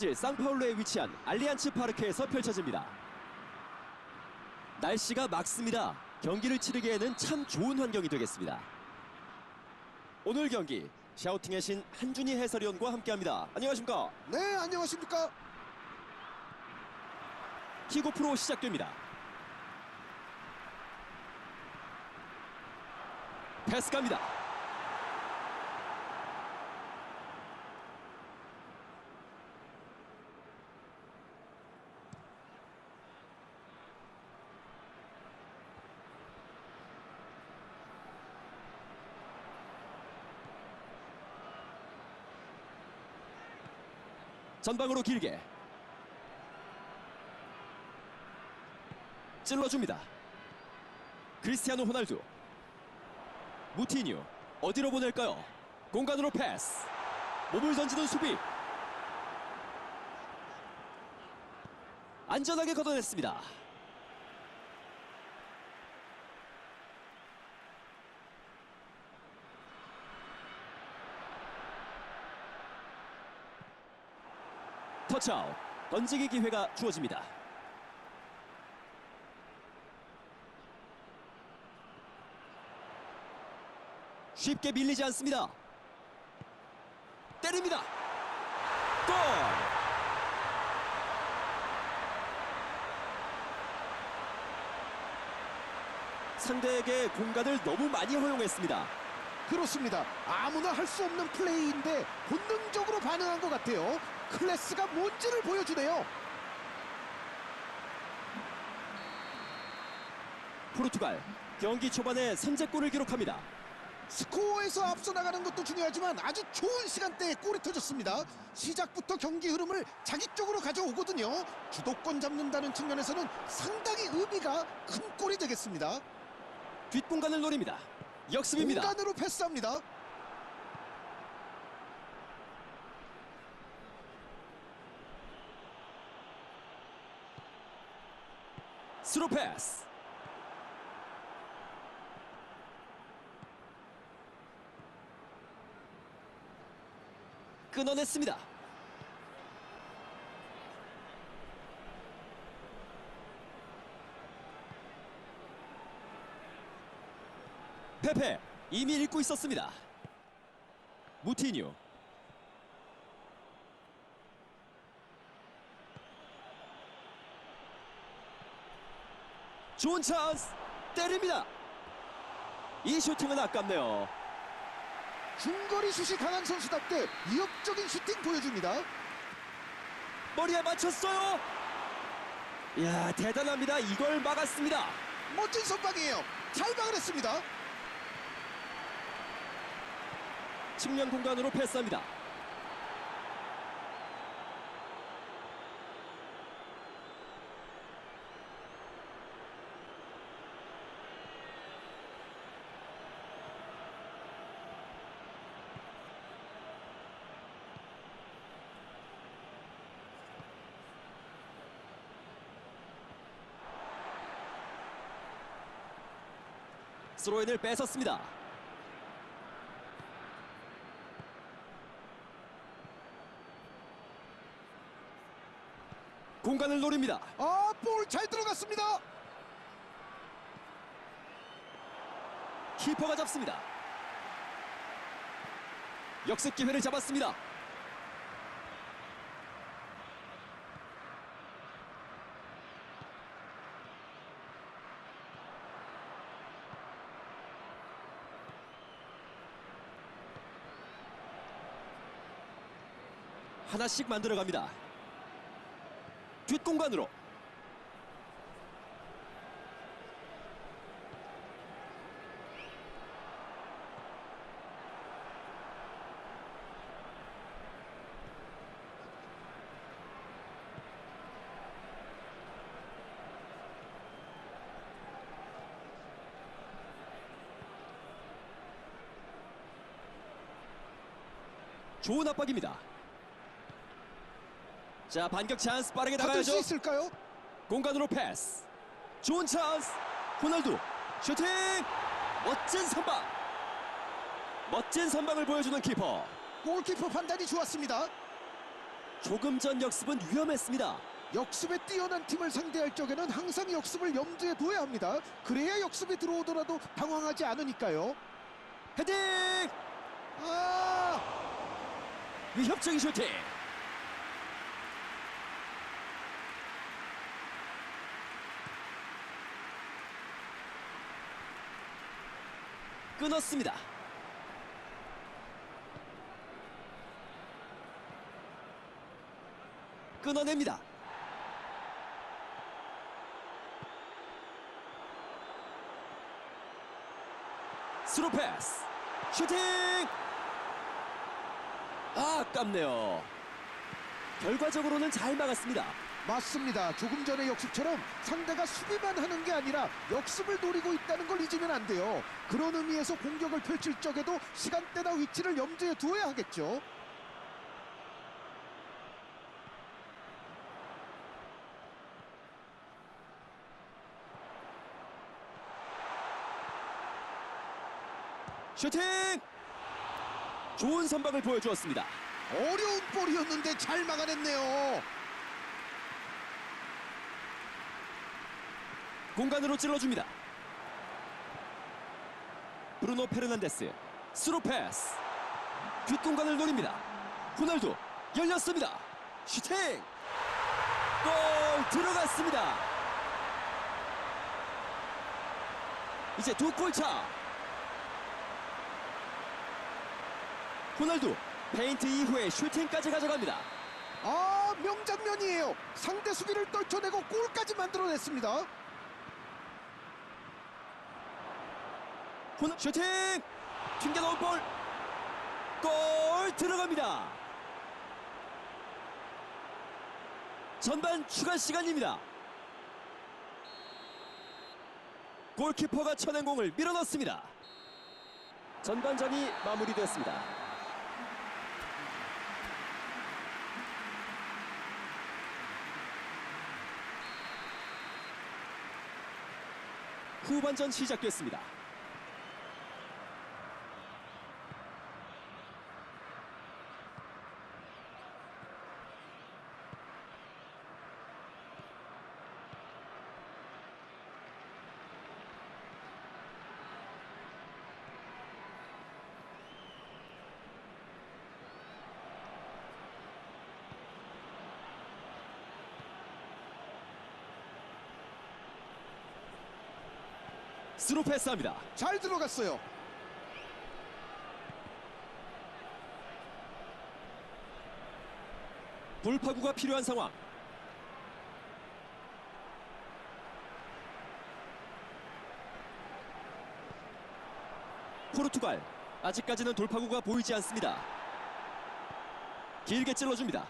브라질 상파울루에 위치한 알리안츠 파르크에서 펼쳐집니다. 날씨가 맑습니다. 경기를 치르기에는 참 좋은 환경이 되겠습니다. 오늘 경기 샤우팅의 신 한준희 해설위원과 함께합니다. 안녕하십니까? 네, 안녕하십니까? 킥오프로 시작됩니다. 패스 갑니다. 전방으로 길게 찔러줍니다. 크리스티아노 호날두 무티뉴 어디로 보낼까요? 공간으로 패스 몸을 던지는 수비 안전하게 걷어냈습니다. 터치아웃 던지기 기회가 주어집니다. 쉽게 밀리지 않습니다. 때립니다. 골! 상대에게 공간을 너무 많이 허용했습니다. 그렇습니다. 아무나 할 수 없는 플레이인데 본능적으로 반응한 것 같아요. 클래스가 뭔지를 보여주네요. 포르투갈 경기 초반에 선제골을 기록합니다. 스코어에서 앞서 나가는 것도 중요하지만 아주 좋은 시간대에 골이 터졌습니다. 시작부터 경기 흐름을 자기 쪽으로 가져오거든요. 주도권 잡는다는 측면에서는 상당히 의미가 큰 골이 되겠습니다. 뒷공간을 노립니다. 역습입니다. 공간으로 패스합니다. 스루 패스. 끊어냈습니다. 페페 이미 읽고 있었습니다. 무티뉴 좋은 찬스 때립니다. 이 슈팅은 아깝네요. 중거리 슛이 강한 선수답게 위협적인 슈팅 보여줍니다. 머리에 맞췄어요. 이야 대단합니다. 이걸 막았습니다. 멋진 선방이에요. 잘 막아냈습니다. 측면 공간으로 패스합니다. 스로인을 뺏었습니다. 공간을 노립니다. 아, 볼 잘 들어갔습니다. 키퍼가 잡습니다. 역습 기회를 잡았습니다. 하나씩 만들어 갑니다. 뒷공간으로 좋은 압박입니다. 자 반격 찬스 빠르게 받을 수 나가야죠. 있을까요? 공간으로 패스. 좋은 찬스. 호날두 슈팅. 멋진 선방. 멋진 선방을 보여주는 키퍼. 골키퍼 판단이 좋았습니다. 조금 전 역습은 위험했습니다. 역습에 뛰어난 팀을 상대할 적에는 항상 역습을 염두에 둬야 합니다. 그래야 역습이 들어오더라도 당황하지 않으니까요. 헤딩! 아, 위협적인 슈팅. 끊었습니다. 끊어냅니다. 스루 패스. 슈팅! 아, 아깝네요. 결과적으로는 잘 막았습니다. 맞습니다. 조금 전의 역습처럼 상대가 수비만 하는 게 아니라 역습을 노리고 있다는 걸 잊으면 안 돼요. 그런 의미에서 공격을 펼칠 적에도 시간대나 위치를 염두에 두어야 하겠죠. 슈팅! 좋은 선방을 보여주었습니다. 어려운 볼이었는데 잘 막아냈네요. 공간으로 찔러줍니다. 브루노 페르난데스 스루 패스 뒷공간을 노립니다. 호날두 열렸습니다. 슈팅 골 들어갔습니다. 이제 두 골 차. 호날두 페인트 이후에 슈팅까지 가져갑니다. 아, 명장면이에요. 상대 수비를 떨쳐내고 골까지 만들어냈습니다. 혼 슈팅 튕겨 넣은 볼. 골 들어갑니다. 전반 추가 시간입니다. 골키퍼가 쳐낸 공을 밀어넣습니다. 전반전이 마무리되었습니다. 후반전 시작됐습니다. 스루 패스합니다. 잘 들어갔어요. 돌파구가 필요한 상황. 포르투갈 아직까지는 돌파구가 보이지 않습니다. 길게 찔러줍니다.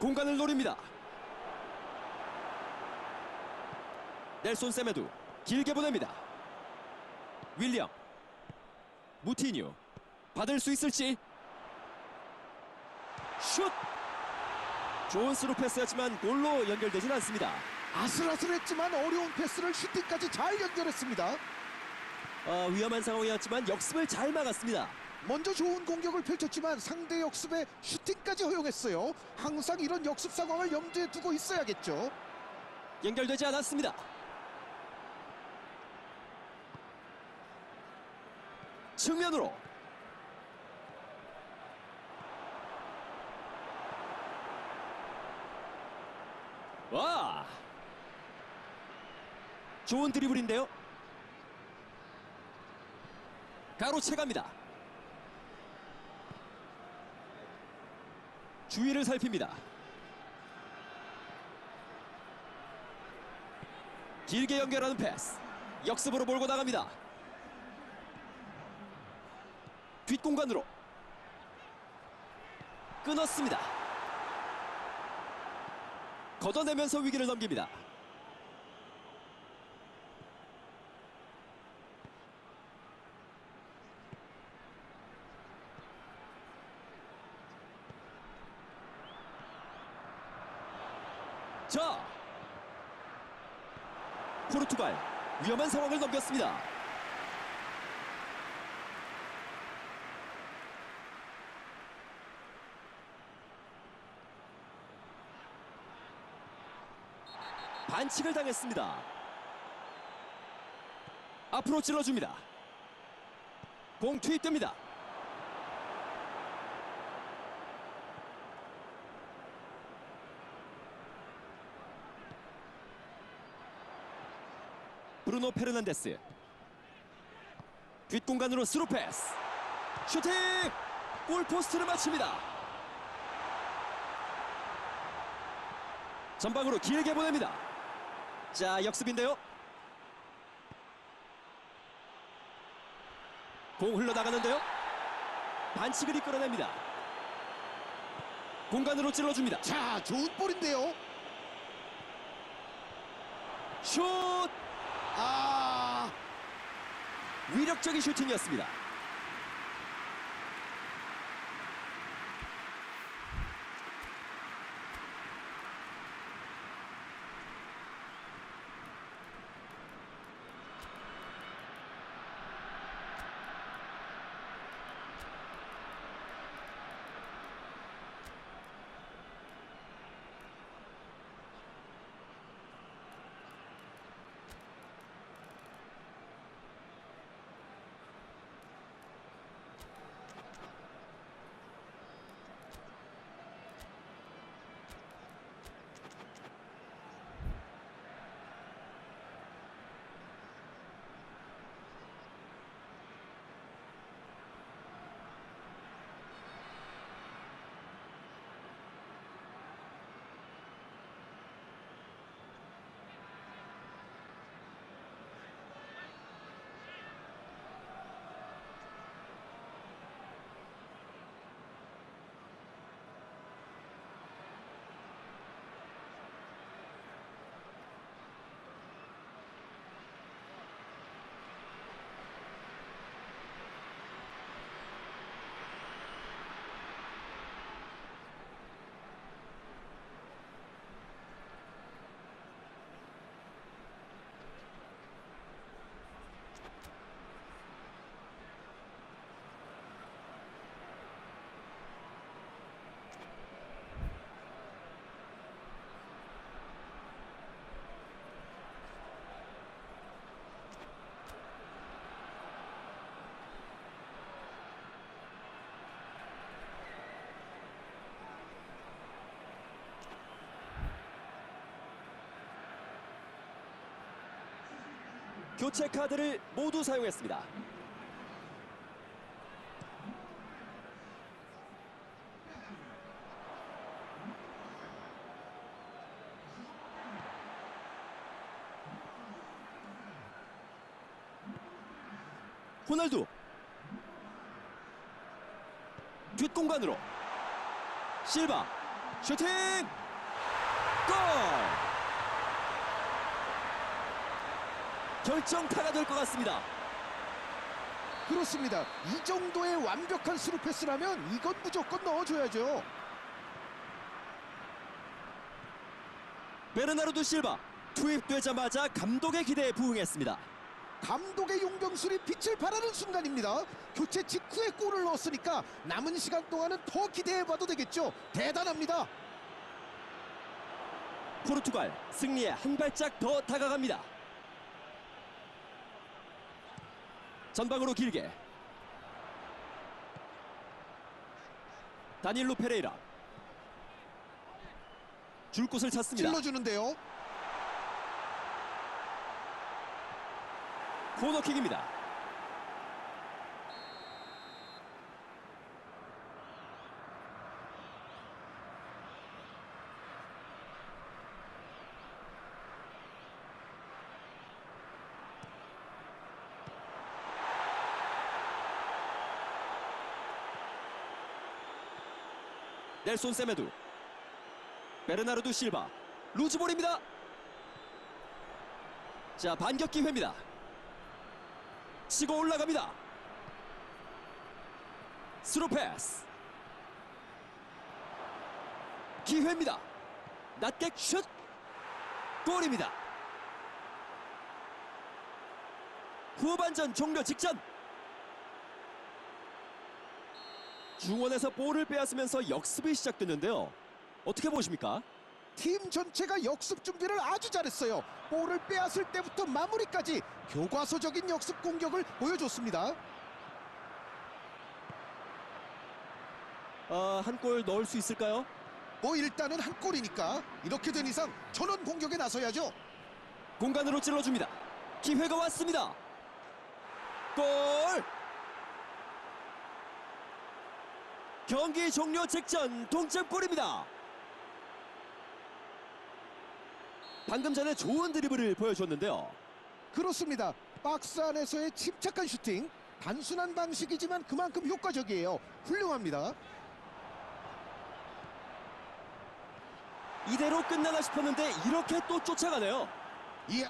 공간을 노립니다. 넬손 세메두 길게 보냅니다. 윌리엄 무티뉴 받을 수 있을지 슛! 좋은 스루 패스였지만 골로 연결되진 않습니다. 아슬아슬했지만 어려운 패스를 슈팅까지 잘 연결했습니다. 아, 위험한 상황이었지만 역습을 잘 막았습니다. 먼저 좋은 공격을 펼쳤지만 상대 역습에 슈팅까지 허용했어요. 항상 이런 역습 상황을 염두에 두고 있어야겠죠. 연결되지 않았습니다. 측면으로. 와. 좋은 드리블인데요. 가로채갑니다. 주위를 살핍니다. 길게 연결하는 패스. 역습으로 몰고 나갑니다 뒷공간으로 끊었습니다 걷어내면서 위기를 넘깁니다 자 포르투갈 위험한 상황을 넘겼습니다. 반칙을 당했습니다. 앞으로 찔러줍니다. 공 투입됩니다. 브루노 페르난데스 뒷공간으로 스루 패스 슈팅 골포스트를 맞춥니다 전방으로 길게 보냅니다 자 역습인데요. 공 흘러나가는데요. 반칙을 이끌어냅니다. 공간으로 찔러줍니다. 자, 좋은 볼인데요. 슛! 아, 위력적인 슈팅이었습니다 교체 카드를 모두 사용했습니다. 호날두. 뒷공간으로. 실바. 슈팅. 골 결정타가 될 것 같습니다. 그렇습니다. 이 정도의 완벽한 스루 패스라면 이건 무조건 넣어줘야죠. 베르나르도 실바 투입되자마자 감독의 기대에 부응했습니다. 감독의 용병술이 빛을 발하는 순간입니다. 교체 직후에 골을 넣었으니까 남은 시간 동안은 더 기대해봐도 되겠죠. 대단합니다. 포르투갈 승리에 한 발짝 더 다가갑니다. 전방으로 길게 다니엘로 페레이라 줄 곳을 찾습니다. 찔러주는데요. 코너킥입니다. 넬손 세메두 베르나르도 실바 루즈볼입니다. 자 반격 기회입니다. 치고 올라갑니다. 스루 패스. 기회입니다. 낮게 슛. 골입니다. 후반전 종료 직전. 중원에서 볼을 빼앗으면서 역습이 시작됐는데요. 어떻게 보십니까? 팀 전체가 역습 준비를 아주 잘했어요. 볼을 빼앗을 때부터 마무리까지 교과서적인 역습 공격을 보여줬습니다. 아, 한골 넣을 수 있을까요? 뭐 일단은 한 골이니까 이렇게 된 이상 전원 공격에 나서야죠. 공간으로 찔러줍니다. 기회가 왔습니다. 골! 경기 종료 직전 동점골입니다. 방금 전에 좋은 드리블을 보여줬는데요. 그렇습니다. 박스 안에서의 침착한 슈팅. 단순한 방식이지만 그만큼 효과적이에요. 훌륭합니다. 이대로 끝나나 싶었는데 이렇게 또 쫓아가네요. 이